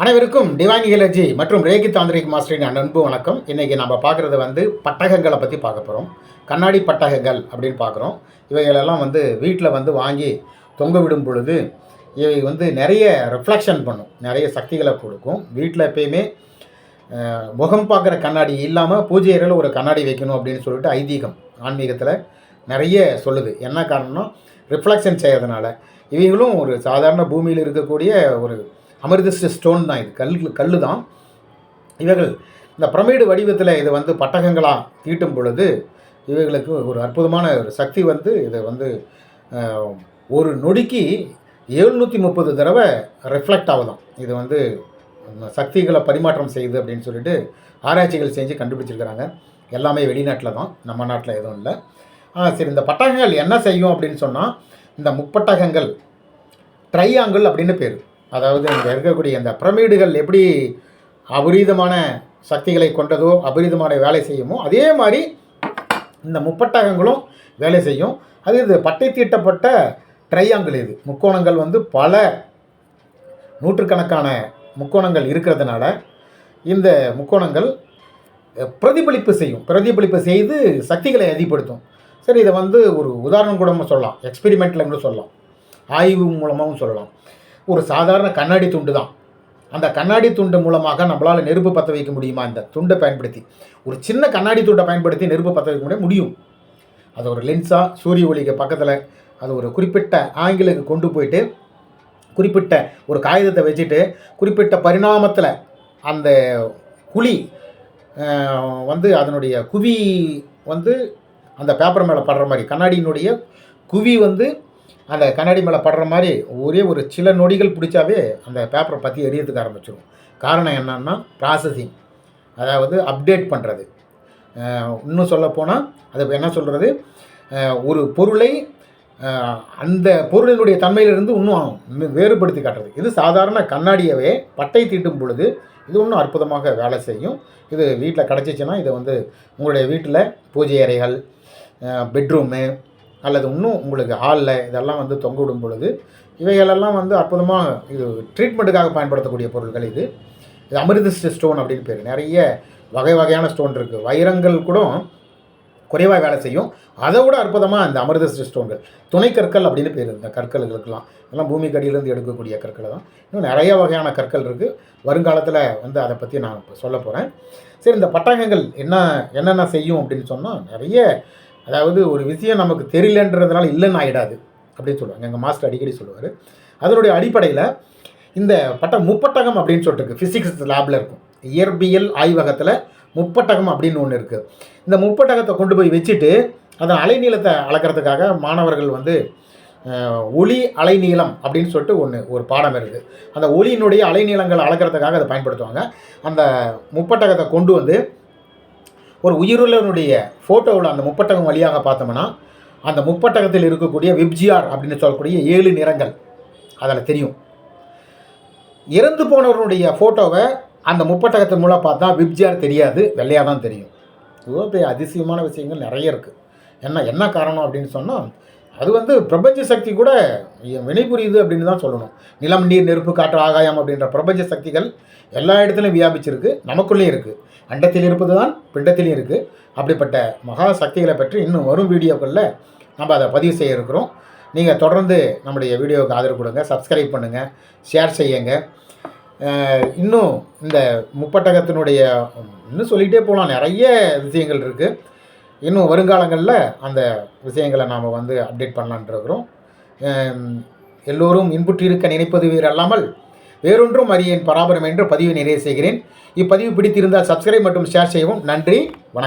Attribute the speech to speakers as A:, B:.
A: அனைவருக்கும் டிவானி ஹியலஜி மற்றும் ரேகி தாந்திரிக் மாஸ்டரின் அன்பு வணக்கம். இன்றைக்கி நம்ம பார்க்குறது வந்து பட்டகங்களை பற்றி பார்க்க போகிறோம் கண்ணாடி பட்டகங்கள் அப்படின்னு பார்க்குறோம். இவைகளெல்லாம் வந்து வீட்டில் வந்து வாங்கி தொங்க விடும் பொழுது இவை வந்து நிறைய ரிஃப்ளெக்ஷன் பண்ணும். நிறைய சக்திகளை கொடுக்கும். வீட்டில் எப்பயுமே முகம் பார்க்குற கண்ணாடி இல்லாமல் பூஜை அறையில் ஒரு கண்ணாடி வைக்கணும் அப்படின்னு சொல்லிட்டு ஐதீகம் ஆன்மீகத்தில் நிறைய சொல்லுது. என்ன காரணம்னா ரிஃப்ளெக்ஷன் செய்கிறதுனால இவைகளும் ஒரு சாதாரண பூமியில் இருக்கக்கூடிய ஒரு அமிர்தஸ்ட் ஸ்டோன் தான் இது. கல் கல் தான் இவைகள் இந்த பிரமிடு வடிவத்தில் இதை வந்து பட்டகங்களாக தீட்டும் பொழுது இவைகளுக்கு ஒரு அற்புதமான ஒரு சக்தி வந்து இதை வந்து ஒரு நொடிக்கு எழுநூற்றி முப்பது தடவை ரிஃப்ளெக்ட் ஆகுதாம் இது வந்து சக்திகளை பரிமாற்றம் செய்யுது அப்படின்னு சொல்லிட்டு ஆராய்ச்சிகள் செஞ்சு கண்டுபிடிச்சிருக்கிறாங்க. எல்லாமே வெளிநாட்டில் தான் நம்ம நாட்டில் எதுவும் இல்லை. சரி இந்த பட்டகங்கள் என்ன செய்யும் அப்படின்னு சொன்னால் இந்த முப்பட்டகங்கள் ட்ரையாங்கிள் அப்படின்னு பேர். அதாவது இங்கே இருக்கக்கூடிய இந்த பிரமிடுகள் எப்படி அபரீதமான சக்திகளை கொண்டதோ அபரீதமான வேலை செய்யுமோ அதே மாதிரி இந்த முப்பட்டகங்களும் வேலை செய்யும். அது இது பட்டை தீட்டப்பட்ட ட்ரையாங்கிள் இது. முக்கோணங்கள் வந்து பல நூற்றுக்கணக்கான முக்கோணங்கள் இருக்கிறதுனால இந்த முக்கோணங்கள் பிரதிபலிப்பு செய்யும். பிரதிபலிப்பு செய்து சக்திகளை அதிகப்படுத்தும். சரி இதை வந்து ஒரு உதாரணம் கூட சொல்லலாம். எக்ஸ்பெரிமெண்ட்டில் கூட சொல்லலாம். ஆய்வு மூலமாகவும் சொல்லலாம். ஒரு சாதாரண கண்ணாடி துண்டு தான். அந்த கண்ணாடி துண்டு மூலமாக நம்மளால் நெருப்பு பற்ற வைக்க முடியுமா? இந்த துண்டை பயன்படுத்தி. ஒரு சின்ன கண்ணாடி துண்டை பயன்படுத்தி நெருப்பு பற்ற வைக்க முடியும் முடியும். அது ஒரு லென்ஸாக சூரிய ஒளிக்கு பக்கத்தில் அது ஒரு குறிப்பிட்ட ஆங்கிலுக்கு கொண்டு போயிட்டு குறிப்பிட்ட ஒரு காகிதத்தை வச்சுட்டு குறிப்பிட்ட பரிணாமத்தில் அந்த குழி வந்து அதனுடைய குவி வந்து அந்த பேப்பர் மேலே படுற மாதிரி கண்ணாடியினுடைய குவி வந்து அந்த கண்ணாடி மேலே படுற மாதிரி ஒரே ஒரு சில நொடிகள் பிடிச்சாவே அந்த பேப்பரை பற்றி எரியறதுக்கு ஆரம்பிச்சிடும் காரணம் என்னன்னா ப்ராசஸிங் அதாவது அப்டேட் பண்ணுறது இன்னும் சொல்லப்போனால் அது என்ன சொல்கிறது ஒரு பொருளை அந்த பொருளினுடைய தன்மையிலிருந்து இன்னும் வேறுபடுத்தி காட்டுறது. இது சாதாரண கண்ணாடியவே பட்டை தீட்டும் பொழுது இது இன்னும் அற்புதமாக வேலை செய்யும். இது வீட்டில் கிடச்சிச்சின்னா இதை வந்து உங்களுடைய வீட்டில் பூஜை அறைகள் பெட்ரூமு அல்லது இன்னும் உங்களுக்கு ஹாலில் இதெல்லாம் வந்து தொங்க விடும் பொழுது இவைகளெல்லாம் வந்து அற்புதமாக இது ட்ரீட்மெண்ட்டுக்காக பயன்படுத்தக்கூடிய பொருட்கள் இது. இது அமிர்தஸ்ட் ஸ்டோன் அப்படின்னு பேர். நிறைய வகை வகையான ஸ்டோன் இருக்குது வைரங்கள் கூட குறைவாக வேலை செய்யும். அதை விட அற்புதமாக இந்த அமிர்தஸ்ட் ஸ்டோன்கள். துணை கற்கள் அப்படின்னு பேர். இந்த கற்களுக்கெல்லாம். எல்லாம் பூமிக்கு கடியிலேருந்து எடுக்கக்கூடிய கற்கள் தான். இன்னும் நிறைய வகையான கற்கள் இருக்குது வருங்காலத்தில் வந்து அதை பற்றி நான் இப்போ சொல்ல போகிறேன் சரி இந்த பட்டாங்கங்கள் என்ன என்னென்ன செய்யும் அப்படின்னு சொன்னால் நிறைய அதாவது ஒரு விஷயம் நமக்கு தெரியலன்றதுனால இல்லைன்னு ஆகிடாது அப்படின்னு சொல்லுவாங்க. எங்கள் மாஸ்டர் அடிக்கடி சொல்லுவார். அதனுடைய அடிப்படையில் இந்த பட்ட முப்பட்டகம் அப்படின்னு சொல்லிட்டு இருக்குது ஃபிசிக்ஸ் லேபில் இருக்கும். இயற்பியல் ஆய்வகத்தில் முப்பட்டகம் அப்படின்னு ஒன்று இருக்குது இந்த முப்பட்டகத்தை கொண்டு போய் வச்சுட்டு அதன் அலைநீளத்தை அளக்கிறதுக்காக மாணவர்கள் வந்து ஒளி அலைநீளம் அப்படின்னு சொல்லிட்டு ஒன்று ஒரு பாடம் இருக்குது அந்த ஒளியினுடைய அலைநீளங்களை அளக்கிறதுக்காக அதை பயன்படுத்துவாங்க. அந்த முப்பட்டகத்தை கொண்டு வந்து ஒரு உயிருள்ளவனுடைய ஃபோட்டோவில் அந்த முப்பட்டகம் வழியாக பார்த்தோம்னா அந்த முப்பட்டகத்தில் இருக்கக்கூடிய விப்ஜிஆர் அப்படின்னு சொல்லக்கூடிய ஏழு நிறங்கள் அதில் தெரியும். இறந்து போனவருடைய ஃபோட்டோவை அந்த முப்பட்டகத்தின் மூலம் பார்த்தா விப்ஜிஆர் தெரியாது வெள்ளையாக தான் தெரியும். இவ்வளோ பெரிய அதிசயமான விஷயங்கள் நிறைய இருக்குது என்ன என்ன காரணம் அப்படின்னு சொன்னால் அது வந்து பிரபஞ்ச சக்தி கூட வினைபுரியுது அப்படின்னு தான் சொல்லணும். நிலம் நீர் நெருப்பு காற்று ஆகாயம் அப்படின்ற பிரபஞ்ச சக்திகள் எல்லா இடத்துலையும் வியாபிச்சிருக்கு. நமக்குள்ளேயும் இருக்குது அண்டத்தில் இருப்பது தான் பிண்டத்திலையும் இருக்குது அப்படிப்பட்ட மகா சக்திகளை பற்றி இன்னும் வரும் வீடியோக்களில் நம்ம அதை பதிவு செய்ய இருக்கிறோம். நீங்கள் தொடர்ந்து நம்முடைய வீடியோவுக்கு ஆதரவு கொடுங்க சப்ஸ்கிரைப் பண்ணுங்கள் ஷேர் செய்யுங்க. இன்னும் இந்த முப்பட்டகத்தினுடைய இன்னும் சொல்லிகிட்டே போகலாம் நிறைய விஷயங்கள் இருக்குது இன்னும் வருங்காலங்களில் அந்த விஷயங்களை நாம் வந்து அப்டேட் பண்ணலான்ட்டு இருக்கிறோம் அஹ் எல்லோரும் இன்புற்றிருக்க நினைப்பது வீரல்லாமல் அல்லாமல் வேறொன்றும் அறியேன் பராபரம் என்று பதிவை நிறைவு செய்கிறேன். இப்பதிவு பிடித்திருந்தால் சப்ஸ்கிரைப் மற்றும் ஷேர் செய்யவும் நன்றி வணக்கம்.